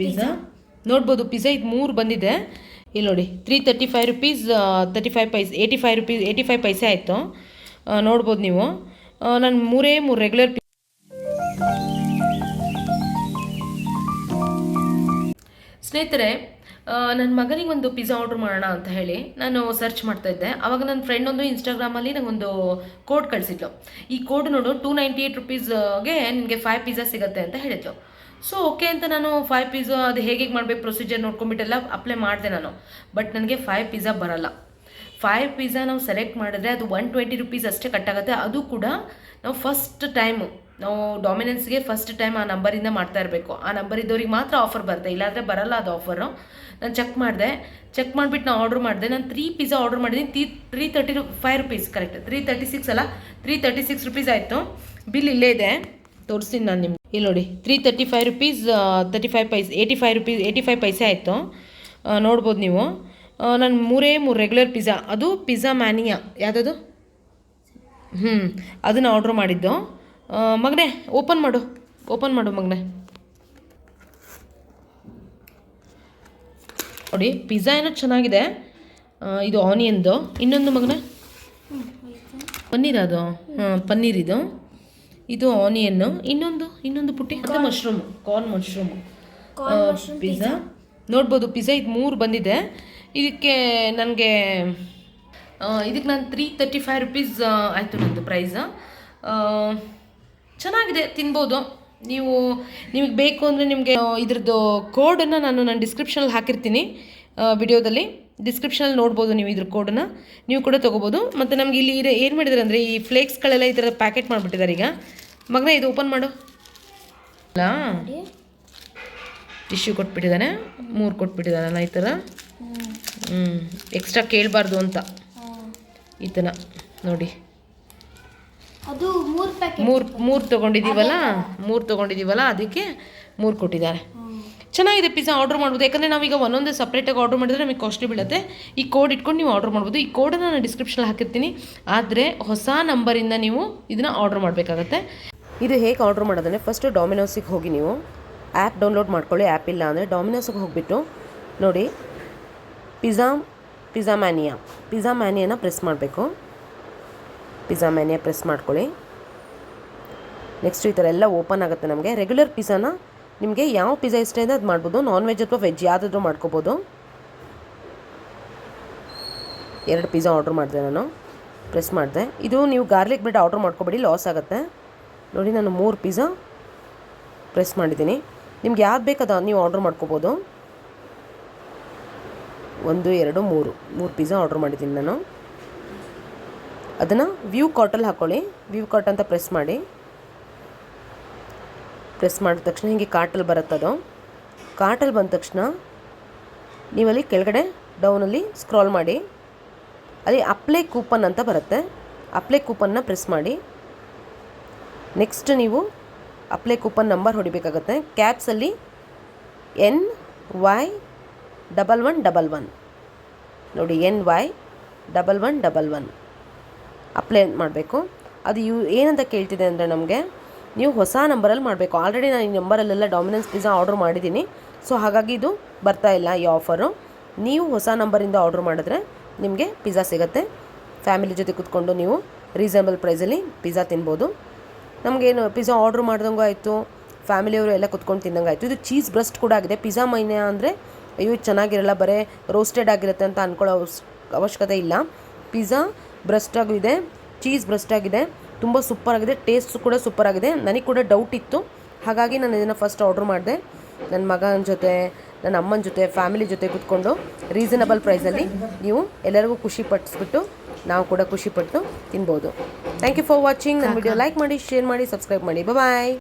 Pizza ನೋಡ್ಬೋದು pizza ಇದು ಮೂರು ಬಂದಿದೆ. ಇಲ್ಲಿ ನೋಡಿ three thirty five rupees thirty five paise eighty five rupees eighty five paise ಆಯಿತು ನೋಡ್ಬೋದು ನೀವು. ನಾನು ಮೂರೇ ಮೂರು ರೆಗ್ಯುಲರ್ ಸ್ನೇಹಿತರೆ ನನ್ನ ಮಗನಿಗೆ ಒಂದು ಪಿಜ್ಜಾ ಆರ್ಡ್ರ್ ಮಾಡೋಣ ಅಂತ ಹೇಳಿ ನಾನು ಸರ್ಚ್ ಮಾಡ್ತಾ ಇದ್ದೆ. ಆವಾಗ ನನ್ನ ಫ್ರೆಂಡ್ ಒಂದು ಇನ್ಸ್ಟಾಗ್ರಾಮಲ್ಲಿ ನನಗೊಂದು ಕೋಡ್ ಕಳಿಸಿದ್ಲು. ಈ ಕೋಡ್ ನೋಡು ಟೂ ನೈಂಟಿ ಏಯ್ಟ್ ರುಪೀಸ್ಗೆ ನಿನಗೆ ಫೈವ್ ಪಿಜ್ಜಾ ಸಿಗುತ್ತೆ ಅಂತ ಹೇಳಿದ್ಲು. ಸೊ ಓಕೆ ಅಂತ ನಾನು ಫೈವ್ ಪಿಜ್ಜಾ ಅದು ಹೇಗೆ ಮಾಡಬೇಕು ಪ್ರೊಸೀಜರ್ ನೋಡ್ಕೊಂಬಿಟ್ಟೆಲ್ಲ ಅಪ್ಲೈ ಮಾಡಿದೆ ನಾನು. ಬಟ್ ನನಗೆ ಫೈವ್ ಪಿಜ್ಜಾ ಬರಲ್ಲ. ಫೈವ್ ಪಿಜ್ಜಾ ನಾವು ಸೆಲೆಕ್ಟ್ ಮಾಡಿದ್ರೆ ಅದು ಒನ್ ಟ್ವೆಂಟಿ ರುಪೀಸ್ ಅಷ್ಟೇ ಕಟ್ಟಾಗುತ್ತೆ ಅದು ಕೂಡ ನಾವು ಫಸ್ಟ್ ಟೈಮು ನಾವು ಡಾಮಿನೆನ್ಸ್ಗೆ ಫಸ್ಟ್ ಟೈಮ್ ಆ ನಂಬರಿಂದ ಮಾಡ್ತಾ ಇರಬೇಕು. ಆ ನಂಬರ್ ಇದ್ದವ್ರಿಗೆ ಮಾತ್ರ ಆಫರ್ ಬರುತ್ತೆ. ಇಲ್ಲಾಂದರೆ ಬರಲ್ಲ ಅದು ಆಫರು ನಾನು ಚೆಕ್ ಮಾಡಿದೆ. ಚೆಕ್ ಮಾಡಿಬಿಟ್ಟು ನಾನು ಆರ್ಡ್ರ್ ಮಾಡಿದೆ. ನಾನು ತ್ರೀ ಪಿಜ್ಜಾ ಆರ್ಡ್ರ್ ಮಾಡಿದ್ದೀನಿ. Three three thirty five rupees correct three thirty six ಅಲ್ಲ? ತ್ರೀ ತರ್ಟಿ ಸಿಕ್ಸ್ ರುಪೀಸ್ ಆಯಿತು. ಬಿಲ್ ಇಲ್ಲೇ ಇದೆ. ತೋರಿಸ್ತೀನಿ ನಾನು ನಿಮ್ಗೆ. ಇಲ್ಲಿ ನೋಡಿ three thirty five rupees thirty five paise eighty five rupees eighty five paise ಆಯಿತು ನೋಡ್ಬೋದು ನೀವು. ನಾನು ಮೂರೇ ಮೂರು ರೆಗ್ಯುಲರ್ ಪಿಜ್ಜಾ ಅದು ಪಿಜ್ಜಾ ಮ್ಯಾನಿಯಾ ಯಾವುದದು? ಹ್ಞೂ ಅದನ್ನು ಆರ್ಡ್ರ್ ಮಾಡಿದ್ದು. ಮಗನೇ ಓಪನ್ ಮಾಡು ಓಪನ್ ಮಾಡು ಮಗನೇ. ನೋಡಿ ಪಿಜ್ಜಾ ಏನೋ ಚೆನ್ನಾಗಿದೆ. ಇದು ಆನಿಯನ್ದು ಇನ್ನೊಂದು ಮಗನೇ? ಪನ್ನೀರ್ ಅದು? ಹಾಂ ಪನ್ನೀರ್ ಇದು. ಇದು ಆನಿಯನ್ನು ಇನ್ನೊಂದು ಇನ್ನೊಂದು ಪುಟ್ಟಿ? ಅದು ಮಶ್ರೂಮ್ ಕಾರ್ನ್ ಮಶ್ರೂಮ್ ಪಿಜ್ಜಾ ನೋಡ್ಬೋದು ಪಿಜ್ಜಾ ಇದು ಮೂರು ಬಂದಿದೆ. ಇದಕ್ಕೆ ನನಗೆ ಇದಕ್ಕೆ ನಾನು ತ್ರೀ ತರ್ಟಿ ಫೈವ್ ರುಪೀಸ್ ಆಯಿತು ನಂದು ಪ್ರೈಸ ಚೆನ್ನಾಗಿದೆ ತಿನ್ಬೋದು. ನೀವು ನಿಮಗೆ ಬೇಕು ಅಂದರೆ ನಿಮಗೆ ಇದ್ರದ್ದು ಕೋಡನ್ನು ನಾನು ನನ್ನ ಡಿಸ್ಕ್ರಿಪ್ಷನಲ್ಲಿ ಹಾಕಿರ್ತೀನಿ. ವಿಡಿಯೋದಲ್ಲಿ ಡಿಸ್ಕ್ರಿಪ್ಷನಲ್ಲಿ ನೋಡ್ಬೋದು ನೀವು ಇದ್ರ ಕೋಡನ್ನು ನೀವು ಕೂಡ ತೊಗೋಬೋದು. ಮತ್ತು ನಮ್ಗೆ ಇಲ್ಲಿ ಇದು ಏನು ಮಾಡಿದ್ದಾರೆ ಅಂದರೆ ಈ ಫ್ಲೇಕ್ಸ್ಗಳೆಲ್ಲ ಈ ಥರ ಪ್ಯಾಕೆಟ್ ಮಾಡಿಬಿಟ್ಟಿದ್ದಾರೆ ಈಗ. ಮಗನ ಇದು ಓಪನ್ ಮಾಡು. ಅಲ್ಲ ಟಿಶ್ಯೂ ಕೊಟ್ಬಿಟ್ಟಿದ್ದಾನೆ. ಮೂರು ಕೊಟ್ಬಿಟ್ಟಿದ್ದಾನಲ್ಲ ಈ ಥರ. ಹ್ಞೂ ಎಕ್ಸ್ಟ್ರಾ ಕೇಳಬಾರ್ದು ಅಂತ. ಈ ಥರ ನೋಡಿ. ಅದು ಮೂರು ಪ್ಯಾಕೆಟ್ ಮೂರು ಮೂರು ತೊಗೊಂಡಿದ್ದೀವಲ್ಲ ಮೂರು ತೊಗೊಂಡಿದ್ದೀವಲ್ಲ ಅದಕ್ಕೆ ಮೂರು ಕೊಟ್ಟಿದ್ದಾರೆ. ಚೆನ್ನಾಗಿದೆ ಪಿಜ್ಜಾ ಆರ್ಡ್ರ್ ಮಾಡ್ಬೋದು. ಯಾಕಂದರೆ ನಾವೀಗ ಒಂದೊಂದೇ ಸಪ್ರೇಟಾಗಿ ಆರ್ಡರ್ ಮಾಡಿದ್ರೆ ನಮಗೆ ಕಾಸ್ಟ್ಲಿ ಬೀಳುತ್ತೆ. ಈ ಕೋಡ್ ಇಟ್ಕೊಂಡು ನೀವು ಆರ್ಡರ್ ಮಾಡ್ಬೋದು. ಈ ಕೋಡನ್ನು ನಾನು ಡಿಸ್ಕ್ರಿಪ್ಷನಲ್ಲಿ ಹಾಕಿರ್ತೀನಿ. ಆದರೆ ಹೊಸ ನಂಬರಿಂದ ನೀವು ಇದನ್ನು ಆರ್ಡ್ರ್ ಮಾಡಬೇಕಾಗತ್ತೆ. ಇದು ಹೇಗೆ ಆರ್ಡ್ರ್ ಮಾಡೋದಂದರೆ ಫಸ್ಟು ಡಾಮಿನೋಸಿಗೆ ಹೋಗಿ ನೀವು ಆ್ಯಪ್ ಡೌನ್ಲೋಡ್ ಮಾಡ್ಕೊಳ್ಳಿ. ಆ್ಯಪ್ ಇಲ್ಲ ಅಂದರೆ ಡಾಮಿನೋಸಿಗೆ ಹೋಗಿಬಿಟ್ಟು ನೋಡಿ ಪಿಜ್ಜಾ ಪಿಜ್ಜಾ ಮ್ಯಾನಿಯಾ ಪಿಜ್ಜಾ ಮ್ಯಾನಿಯಾನ ಪ್ರೆಸ್ ಮಾಡಬೇಕು. ಪಿಜ್ಜಾ ಮ್ಯಾನಿಯಾ ಪ್ರೆಸ್ ಮಾಡ್ಕೊಳ್ಳಿ. ನೆಕ್ಸ್ಟ್ ಈ ಥರ ಎಲ್ಲ ಓಪನ್ ಆಗುತ್ತೆ ನಮಗೆ. ರೆಗ್ಯುಲರ್ ಪಿಜ್ಜಾನ ನಿಮಗೆ ಯಾವ ಪಿಜ್ಜಾ ಇಷ್ಟ ಇದೆ ಅದು ಮಾಡ್ಬೋದು. ನಾನ್ ವೆಜ್ ಅಥವಾ ವೆಜ್ ಯಾವುದಾದ್ರೂ ಮಾಡ್ಕೋಬೋದು. ಎರಡು ಪಿಜ್ಜಾ ಆರ್ಡ್ರ್ ಮಾಡಿದೆ ನಾನು. ಪ್ರೆಸ್ ಮಾಡಿದೆ. ಇದು ನೀವು ಗಾರ್ಲಿಕ್ ಬ್ರೆಡ್ ಆರ್ಡ್ರ್ ಮಾಡ್ಕೊಬೇಡಿ ಲಾಸ್ ಆಗುತ್ತೆ. ನೋಡಿ, ನಾನು ಮೂರು ಪಿಜ್ಜಾ ಪ್ರೆಸ್ ಮಾಡಿದ್ದೀನಿ. ನಿಮ್ಗೆ ಯಾವ್ದು ಬೇಕದ ನೀವು ಆರ್ಡ್ರ್ ಮಾಡ್ಕೋಬೋದು. ಒಂದು, ಎರಡು, ಮೂರು. ಮೂರು ಪಿಜ್ಜಾ ಆರ್ಡ್ರ್ ಮಾಡಿದ್ದೀನಿ ನಾನು. ಅದನ್ನು ವ್ಯೂ ಕಾಟಲ್ಲಿ ಹಾಕ್ಕೊಳ್ಳಿ ವ್ಯೂ ಕಾಟ್ ಅಂತ ಪ್ರೆಸ್ ಮಾಡಿ. ಪ್ರೆಸ್ ಮಾಡಿದ ತಕ್ಷಣ ಹೀಗೆ ಕಾರ್ಟಲ್ಲಿ ಬರುತ್ತದು? ಕಾರ್ಟಲ್ಲಿ ಬಂದ ತಕ್ಷಣ ನೀವಲ್ಲಿ ಕೆಳಗಡೆ ಡೌನಲ್ಲಿ ಸ್ಕ್ರಾಲ್ ಮಾಡಿ, ಅಲ್ಲಿ ಅಪ್ಲೈ ಕೂಪನ್ ಅಂತ ಬರುತ್ತೆ. ಅಪ್ಲೈ ಕೂಪನ್ನ ಪ್ರೆಸ್ ಮಾಡಿ. ನೆಕ್ಸ್ಟ್ ನೀವು ಅಪ್ಲೈ ಕೂಪನ್ ನಂಬರ್ ಹೊಡಿಬೇಕಾಗತ್ತೆ. ಕ್ಯಾಪ್ಸಲ್ಲಿ N Y double one double one. ನೋಡಿ, N Y double one double one. Apply ಮಾಡಬೇಕು. ಅದು ಯು ಏನಂತ ಕೇಳ್ತಿದೆ ಅಂದರೆ ನಮಗೆ ನೀವು ಹೊಸ ನಂಬರಲ್ಲಿ ಮಾಡಬೇಕು. ಆಲ್ರೆಡಿ ನಾನು ಈ ನಂಬರಲ್ಲೆಲ್ಲ ಡಾಮಿನೆನ್ಸ್ ಪಿಝಾ ಆರ್ಡ್ರ್ ಮಾಡಿದ್ದೀನಿ. ಸೊ ಹಾಗಾಗಿ ಇದು ಬರ್ತಾ ಇಲ್ಲ ಈ ಆಫರು ನೀವು ಹೊಸ ನಂಬರಿಂದ ಆರ್ಡ್ರ್ ಮಾಡಿದ್ರೆ ನಿಮಗೆ ಪಿಜ್ಜಾ ಸಿಗುತ್ತೆ. ಫ್ಯಾಮಿಲಿ ಜೊತೆ ಕೂತ್ಕೊಂಡು ನೀವು ರೀಸನಬಲ್ ಪ್ರೈಸಲ್ಲಿ ಪಿಜ್ಜಾ ತಿನ್ಬೋದು. ನಮಗೇನು ಪಿಜ್ಜಾ ಆರ್ಡ್ರ್ ಮಾಡ್ದಂಗೂ ಆಯಿತು ಫ್ಯಾಮಿಲಿಯವರು ಎಲ್ಲ ಕುತ್ಕೊಂಡು ತಿಂದಂಗೆ ಆಯಿತು. ಇದು ಚೀಸ್ ಬ್ರಸ್ಟ್ ಕೂಡ ಆಗಿದೆ. ಪಿಜ್ಜಾ ಮೈನೆ ಅಂದರೆ ಅಯ್ಯೋ ಚೆನ್ನಾಗಿರಲ್ಲ, ಬರೀ ರೋಸ್ಟೆಡ್ ಆಗಿರುತ್ತೆ ಅಂತ ಅಂದ್ಕೊಳ್ಳೋ ಅವಶ್ಯಕತೆ ಇಲ್ಲ. ಪಿಜ್ಜಾ ಬ್ರಸ್ಟಾಗೂ ಇದೆ ಚೀಸ್ ಬ್ರಸ್ಟ್ ಆಗಿದೆ. ತುಂಬ ಸೂಪರ್ ಆಗಿದೆ ಟೇಸ್ಟ್ ಕೂಡ ಸೂಪರ್ ಆಗಿದೆ ನನಗೆ ಕೂಡ ಡೌಟ್ ಇತ್ತು. ಹಾಗಾಗಿ ನಾನು ಇದನ್ನು ಫಸ್ಟ್ ಆರ್ಡ್ರ್ ಮಾಡಿದೆ. ನನ್ನ ಮಗನ ಜೊತೆ ನನ್ನ ಅಮ್ಮನ ಜೊತೆ ಫ್ಯಾಮಿಲಿ ಜೊತೆ ಕೂತ್ಕೊಂಡು ರೀಸನಬಲ್ ಪ್ರೈಸಲ್ಲಿ ನೀವು ಎಲ್ಲರಿಗೂ ಖುಷಿ ಪಡಿಸ್ಬಿಟ್ಟು ನಾವು ಕೂಡ ಖುಷಿಪಟ್ಟು ತಿನ್ಬೋದು. ಥ್ಯಾಂಕ್ ಯು ಫಾರ್ ವಾಚಿಂಗ್ ನನ್ನ ವಿಡಿಯೋ ಲೈಕ್ ಮಾಡಿ ಶೇರ್ ಮಾಡಿ ಸಬ್ಸ್ಕ್ರೈಬ್ ಮಾಡಿ. ಬಾಯ್